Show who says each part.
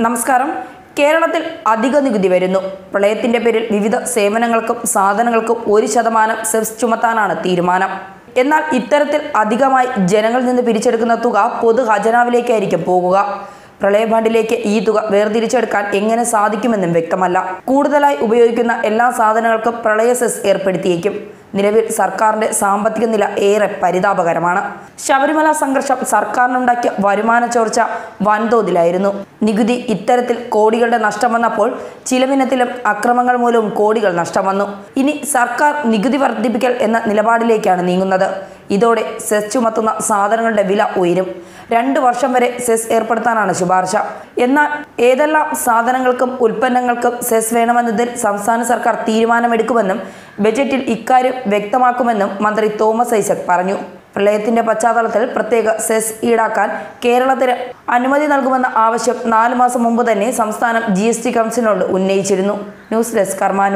Speaker 1: നമസ്കാരം. കേരളത്തിൽ അധിക നികുതി വരുന്നു. പ്രളയത്തിന്റെ പേരിൽ വിവിധ സേവനങ്ങൾക്കും സാധനങ്ങൾക്കും ഒരു ശതമാനം സെസ് ചുമത്താനാണ് തീരുമാനം. എന്നാൽ ഇത്തരത്തിൽ അധികമായി ജനങ്ങളിൽ നിന്ന് പിരിച്ചെടുക്കുന്ന തുക പൊതു ഖജനാവിലേക്കായിരിക്കും പോകുക. പ്രളയ ഫണ്ടിലേക്ക് ഈ തുക വേർതിരിച്ചെടുക്കാൻ എങ്ങനെ സാധിക്കുമെന്നും വ്യക്തമല്ല. കൂടുതലായി ഉപയോഗിക്കുന്ന എല്ലാ സാധനങ്ങൾക്കും പ്രളയ സെസ് ഏർപ്പെടുത്തിയേക്കും. നിലവിൽ സർക്കാരിന്റെ സാമ്പത്തിക നില ഏറെ പരിതാപകരമാണ്. ശബരിമല സംഘർഷം സർക്കാരിനുണ്ടാക്കിയ വരുമാന ചോർച്ച വൻതോതിലായിരുന്നു. നികുതി ഇത്തരത്തിൽ കോടികളുടെ നഷ്ടം വന്നപ്പോൾ ചിലവിനത്തിലും അക്രമങ്ങൾ മൂലവും കോടികൾ നഷ്ടം വന്നു. ഇനി സർക്കാർ നികുതി വർദ്ധിപ്പിക്കൽ എന്ന നിലപാടിലേക്കാണ് നീങ്ങുന്നത്. ഇതോടെ സെസ് ചുമത്തുന്ന സാധനങ്ങളുടെ വില ഉയരും. രണ്ട് വർഷം വരെ സെസ് ഏർപ്പെടുത്താനാണ് ശുപാർശ. എന്നാൽ ഏതെല്ലാം സാധനങ്ങൾക്കും ഉൽപ്പന്നങ്ങൾക്കും സെസ് വേണമെന്നതിൽ സംസ്ഥാന സർക്കാർ തീരുമാനമെടുക്കുമെന്നും ബജറ്റിൽ ഇക്കാര്യം വ്യക്തമാക്കുമെന്നും മന്ത്രി തോമസ് ഐസക് പറഞ്ഞു. പ്രളയത്തിന്റെ പശ്ചാത്തലത്തിൽ പ്രത്യേക സെസ് ഈടാക്കാൻ കേരളത്തിന് അനുമതി നൽകുമെന്ന ആവശ്യം നാല് മാസം മുമ്പ് തന്നെ സംസ്ഥാനം ജി കൗൺസിലിനോട് ഉന്നയിച്ചിരുന്നു. News desk Karma